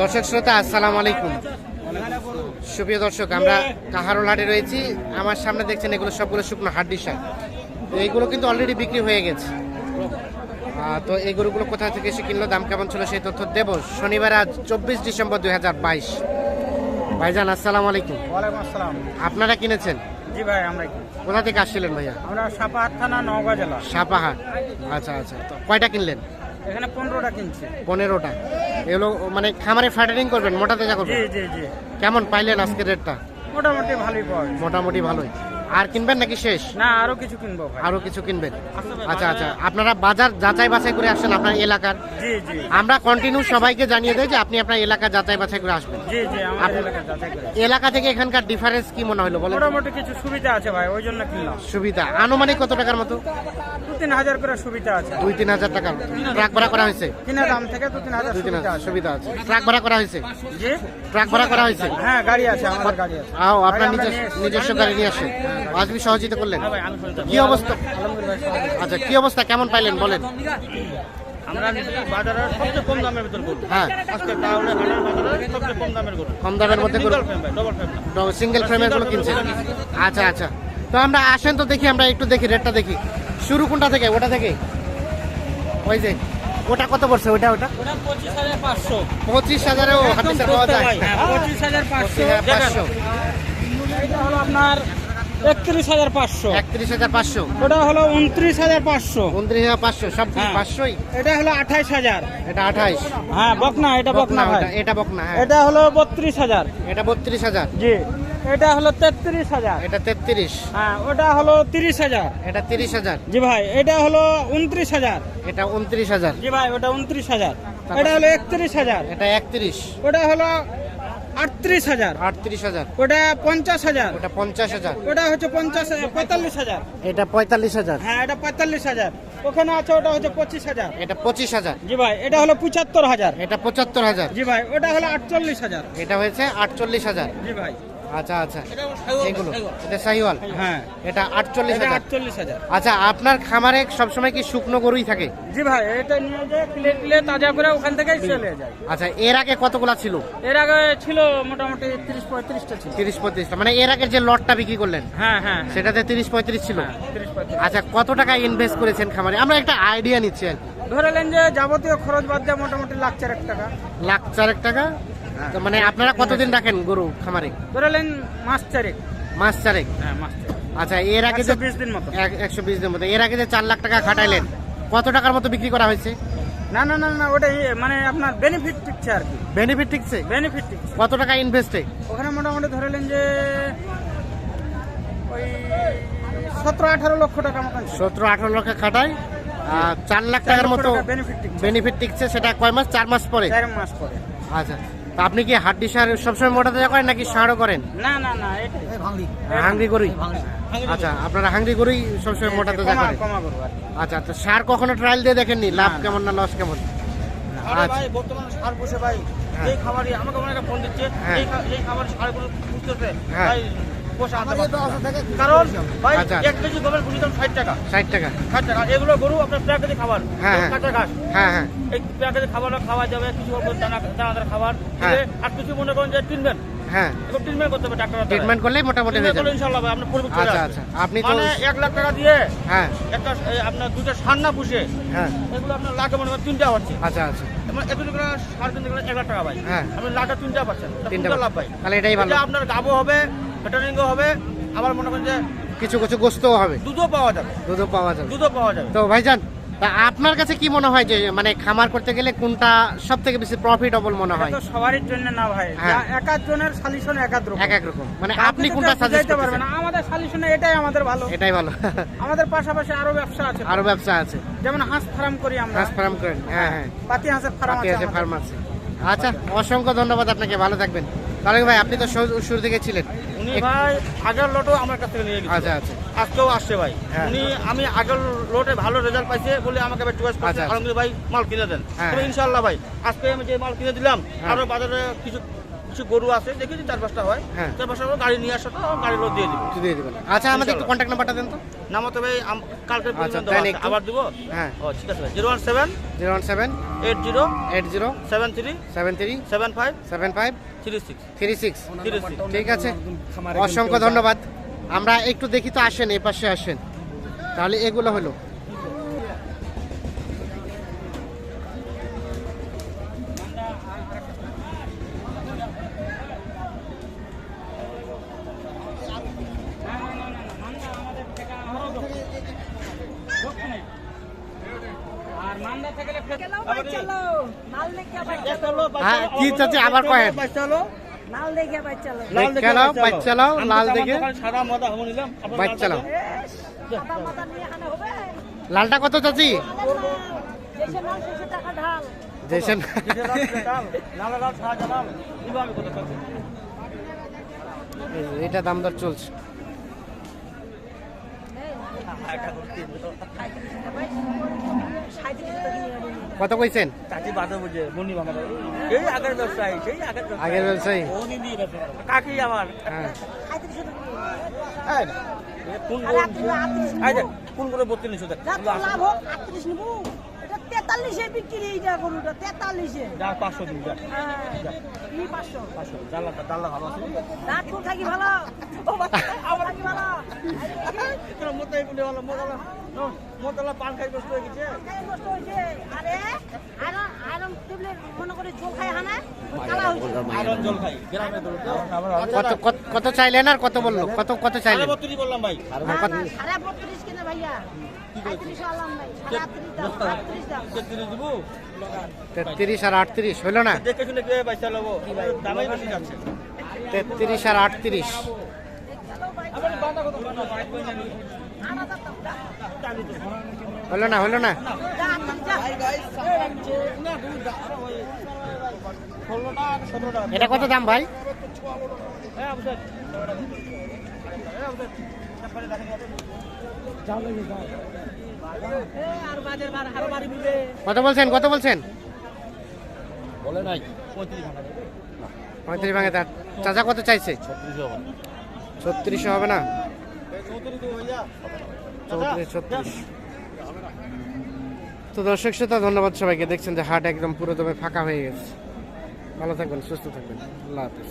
দর্শক শ্রোতা আসসালামু আলাইকুম। সুপ্রিয় দর্শক আমরা কাহারোল হাটে রয়েছি। আমার সামনে দেখছেন এগুলো সবগুলো শুকনো হাড্ডি শাক। এইগুলো কিন্তু অলরেডি বিক্রি হয়ে গেছে। তো এই গরুগুলো কোথা থেকে এসে কিনলো দাম কেমন ছিল সেই তথ্য দেব। শনিবার আজ চব্বিশ ডিসেম্বর দুই হাজার বাইশ। ভাইজান আসসালামু আলাইকুম। আসসালাম। আপনারা কিনেছেন? জি ভাই আমরা কোথা থেকে আসছিলেন ভাইয়া? আমরা সাপাহাট থানা নওগাঁ জেলা। সাপাহাট। আচ্ছা আচ্ছা। তো কয়টা কিনলেন? এখানে পনেরোটা কিনছি। পনেরোটা। এগুলো মানে খামারে ফ্যাটারিং করবেন মোটা তেজা করবেন? জি জি কেমন পাইলেন আজকের রেটটা? মোটামুটি ভালোই পাওয়া মোটামুটি ভালোই। আর কিনবেন নাকি শেষ? না আরও কিছু কিনবো আরও কিছু কিনবেন? আচ্ছা আচ্ছা আপনারা বাজার যাচাই বাছাই করে আসছেন আপনার এলাকার? আমরা কন্টিনিউ সবাইকে জানিয়ে দেয় যে আপনি আপনার এলাকা যাচাই বাছাই করে আসবেন। এলাকা থেকে এখানকার ডিফারেন্স কি মনে হলো বলেন? মোটামুটি কিছু সুবিধা আছে ভাই ওই জন্য কিনলাম। সুবিধা। আনুমানিক কত টাকার মতো? দু তিন হাজার করে সুবিধা আছে। দুই তিন হাজার টাকার ট্রাক ভাড়া করা হয়েছে? কিনা দাম থেকে দু তিন হাজার সুবিধা হাজার। আছে। সুবিধা আছে। ট্রাক ভাড়া করা হয়েছে? ট্রাক ভাড়া করা হয়েছে? হ্যাঁ গাড়ি আছে আমাদের গাড়ি আছে। আপনার নিজস্ব নিজস্ব গাড়ি নিয়ে আসেন আজকে সহযোগিতা করলেন? হ্যাঁ কি অবস্থা? আচ্ছা কি অবস্থা? কেমন পাইলেন? বলেন। আমরা বাজারের সবচেয়ে কম দামের ভিতর গরু। হ্যাঁ। আজকে কাউরে হাটের বাজারে সবচেয়ে কম দামের গরু। কম দামের মধ্যে গরু? সিঙ্গেল ফ্রেম ডবল সিঙ্গেল ফ্রেমেরগুলো কিনছেন? আচ্ছা আচ্ছা। তো আমরা আসেন তো দেখি আমরা একটু দেখি রেটটা দেখি। শুরু কোনটা থেকে? ওটা থেকে? ওই যে ওটা কত পড়ছে? ওটা ওটা? পঁচিশ হাজার পাঁচশো। পঁচিশ পাওয়া যায়। পঁচিশ হাজার পাঁচশো। আপনার একত্রিশ হাজার পাঁচশো। একত্রিশ হাজার পাঁচশো। ওটা হলো উনত্রিশ হাজার পাঁচশো। উনত্রিশ হাজার পাঁচশো সব হ্যাঁ। পাঁচশোই? এটা হলো আঠাইশ হাজার। এটা আঠাইশ। হ্যাঁ বকনা এটা বকনা এটা বকনা হ্যাঁ। এটা হলো বত্রিশ হাজার। এটা বত্রিশ হাজার। জি। এটা হলো তেত্রিশ হাজার। এটা তেত্রিশ। হ্যাঁ ওটা হলো তিরিশ হাজার। এটা তিরিশ হাজার। জি ভাই এটা হলো উনত্রিশ হাজার। এটা উনত্রিশ হাজার। জি ভাই ওটা উনত্রিশ হাজার। এটা হলো একত্রিশ হাজার। এটা একত্রিশ। ওটা হলো আটত্রিশ হাজার। আটত্রিশ হাজার। ওটা পঞ্চাশ হাজার। ওটা পঞ্চাশ হাজার। ওটা হচ্ছে পঞ্চাশ পঁয়তাল্লিশ হাজার। এটা পঁয়তাল্লিশ হাজার। হ্যাঁ এটা পঁয়তাল্লিশ হাজার। ওখানে আছে ওটা হচ্ছে পঁচিশ হাজার। এটা পঁচিশ হাজার। জি ভাই এটা হলো পঁচাত্তর হাজার। এটা পঁচাত্তর হাজার। জি ভাই ওটা হলো আটচল্লিশ হাজার। এটা হয়েছে আটচল্লিশ হাজার। জি ভাই। আচ্ছা আচ্ছা। এগুলো। এটা সাহিওয়াল হ্যাঁ। এটা আটচল্লিশ হাজার। আটচল্লিশ হাজার। আচ্ছা আপনার খামারে সবসময় কি শুকনো গরুই থাকে? জি ভাই এটা নিয়ে যে প্লে প্লে তাজা করে ওখান থেকেই চলে যায়। আচ্ছা এর আগে কতগুলা ছিল? এর আগে ছিল মোটামুটি তিরিশ পঁয়ত্রিশটা ছিল। তিরিশ পঁয়ত্রিশটা। মানে এর আগের যে লটটা বিক্রি করলেন হ্যাঁ হ্যাঁ সেটাতে তিরিশ পঁয়ত্রিশ ছিল। আচ্ছা কত টাকা ইনভেস্ট করেছেন খামারে? আমরা একটা আইডিয়া নিচ্ছি আর ধরে নেন যে যাবতীয় খরচ বাদ দিয়ে মোটামুটি লাখ চারেক টাকা। লাখ চারেক টাকা? মানে আপনারা কতদিন রাখেন গরু খামারে? ধরে নেন মাস চারেক। মাস চারেক? হ্যাঁ মাস আচ্ছা এর আগে যে বিশ দিন মতো। একশো বিশ দিনের মতো। এর আগে যে চার লাখ টাকা খাটাইলেন কত টাকার মতো বিক্রি করা হয়েছে? না না না না ওটা মানে আপনার বেনিফিট টিকছে আর কি। বেনিফিট ঠিকছে বেনিফিট টিকছে। কত টাকা ইনভেস্টে ওখানে মোটামুটি ধরেলেন যে ওই সতেরো আঠারো লক্ষ টাকা মতন। সতেরো আঠারো লক্ষ খাটায় আর চার লাখ টাকার মতো বেনিফিট টিকছে। টিকছে সেটা কয় মাস? চার মাস পরে? চার মাস পরে। আচ্ছা। আপনি কি হাড্ডি সার সবসময় মোটা তাজা করেন নাকি সারও করেন? না না না এটাই। হাঙ্গি গরুই? আচ্ছা আপনারা হাঙ্গি গরুই সবসময় মোটা তাজা করেন। আচ্ছা তো সার কখনো ট্রায়াল দিয়ে দেখেননি? লাভ। কেমন না লস কেমন? আচ্ছা। ভাই বর্তমানে সার বসে ভাই। হ্যাঁ। এই খাবারই আমাকে মনে একটা ফোন দিচ্ছে হ্যাঁ। এই এই খাবার সারগুলো বুঝতেছে আনতে পারছে কারণ ভাই আচ্ছা। এক কেজি গমের ভুজি দাম ষাট টাকা। ষাট টাকা। ষাট টাকা। এগুলো গরু আপনার প্যাকেজে খাবার। হ্যাঁ, হ্যাঁ। ঘাস। হ্যাঁ হ্যাঁ। এই প্যাকেজে খাবার খাওয়া যাবে কিছু দানা দানাদার খাবার। হ্যাঁ। আর কিছু মনে করেন যে ট্রিটমেন্ট হ্যাঁ। ট্রিটমেন্ট করতে হবে ডাক্তার ট্রিটমেন্ট করলেই মোটামুটি হয়ে যাবে। ইনশাল্লাহ ভাই আপনার আচ্ছা আচ্ছা। আপনি তো মানে এক লাখ টাকা দিয়ে হ্যাঁ। একটা আপনার দুটো সান্না পুষে হ্যাঁ। এগুলো আপনার লাখে মনে করেন তিনটা হচ্ছে। আচ্ছা আচ্ছা। এত টাকা সাড়ে তিন টাকা লাখ টাকা ভাই। হ্যাঁ। আপনি লাখে তিনটা পাচ্ছেন। তিনটা লাভ ভাই? তাহলে এটাই ভালো। আপনার গাবো হবে ভেটারিংও হবে আবার মনে করেন যে কিছু কিছু গোস্তও হবে। দুধও পাওয়া যাবে। দুধও পাওয়া যাবে। দুধও পাওয়া যাবে। তো ভাইজান তা আপনার কাছে কি মনে হয় যে মানে খামার করতে গেলে কোনটা সব থেকে বেশি প্রফিটেবল মনে হয়? সবারই জন্য না ভাই। হ্যাঁ। এক একজনের সালিশন এক এক রকম। এক এক রকম। মানে আপনি কোনটা সাজেস্ট বুঝাইতে পারবেন আমাদের সালিশনে এটাই আমাদের ভালো। এটাই ভালো। আমাদের পাশাপাশি আরও ব্যবসা আছে। আরও ব্যবসা আছে। যেমন হাঁস ফার্ম করি আমরা। হাঁস ফার্ম করেন হ্যাঁ হ্যাঁ। পাতি হাঁসের ফার্ম আছে আছে ফার্ম আছে। আচ্ছা অসংখ্য ধন্যবাদ আপনাকে। ভালো থাকবেন। তাহলে ভাই আপনি তো শুরু থেকে ছিলেন। উনি ভাই আগের লটও আমার কাছ থেকে নিয়ে গেছে আচ্ছা আচ্ছা আজকেও আসছে ভাই হ্যাঁ। উনি আমি আগের লোটে ভালো রেজাল্ট পাইছে বলে আমাকে এবার চয়েস আচ্ছা, করছে আচ্ছা। আলমগীর ভাই মাল কিনে দেন হ্যাঁ। তবে ইনশাআল্লাহ ভাই আজকে আমি যে মাল কিনে দিলাম হ্যাঁ। আরও বাজারে কিছু কিছু গরু আছে দেখেছি চার পাঁচটা হয়। হ্যাঁ। চার পাঁচটা গাড়ি নিয়ে আসা তো গাড়ি লোড দিয়ে দিবো। দিয়ে দিবেন আচ্ছা আমাদের একটু কন্ট্যাক্ট নাম্বারটা দেন তো। নাম তবে কালকে আচ্ছা, আবার দিব? হ্যাঁ। ও ঠিক আছে। Zero one seven zero one seven eight zero eight zero seven three seven three seven five seven five three six three six. Three six. ঠিক আছে। অসংখ্য ধন্যবাদ। আমরা একটু দেখি তো আসেন এই পাশে আসেন। তাহলে এগুলো হলো আর মান্দা থেকে কেলাও বাই চালো মাল দেখে বাই চালো হ্যাঁ কি আবার কয়েন। দেখে বাচ্চা লাল দেখে। বাচ্চা লালটা কত চাচি দেশে মাল শেষে টাকা ঢাল। জেসেন লাল লাল সাদা লাল কীভাবে কথা বলছেন এটা দাম দর চলছে। কত কইছেন? চাচি বাদে বুঝে বনি বাংলা সেই আগের ব্যবসায়ী সেই আগের ব্যবসায়ী। আগের ব্যবসায়ী? বহুদিন দিয়ে কাকি আমার। হ্যাঁ। কোন এই কোন এই দেখ, কোন করে বত্রিশ দেখ লাভ হোক আটত্রিশ নিবো। তেতাল্লিশে বিক্রি এইটা গরুটা তেতাল্লিশে। যা পাঁচশো দিন যা। হ্যাঁ কি পাঁচশো। পাঁচশো ডাল্লা ভালো আছে? দাঁত কোন থাকি ভালো। ও আমার থাকি ভালো। তোরা মোটাই বলে ভালো পান খাই বসে হয়ে গেছে। হয়েছে। আরে আয়রন আয়রন মনে করে জল খাই হানা? কালা হয়েছে। আয়রন জল খাই গ্রামে কত চাইলেন আর কত বলল? কত কত চাইলেন? বত্রিশ বললাম ভাই। বত্রিশ কিনা ভাইয়া। তেত্রিশ আর আটত্রিশ হইল না? দেখে শুনে কে বাইসা লবো? দামাই বেশি যাচ্ছে। তেত্রিশ আর আটত্রিশ। হলো না হলো না? এটা কত দাম ভাই? কত বলছেন? কত বলছেন? বলে নাই। পঁয়ত্রিশ ভাঙে তার। চাচা কত চাইছে? ছত্রিশশো হবে না। ছত্রিশ। তো দর্শক শ্রোতা ধন্যবাদ সবাইকে। দেখছেন যে হাট একদম পুরো দমে ফাঁকা হয়ে গেছে। ভালো থাকবেন সুস্থ থাকবেন। আল্লাহ হাফিজ।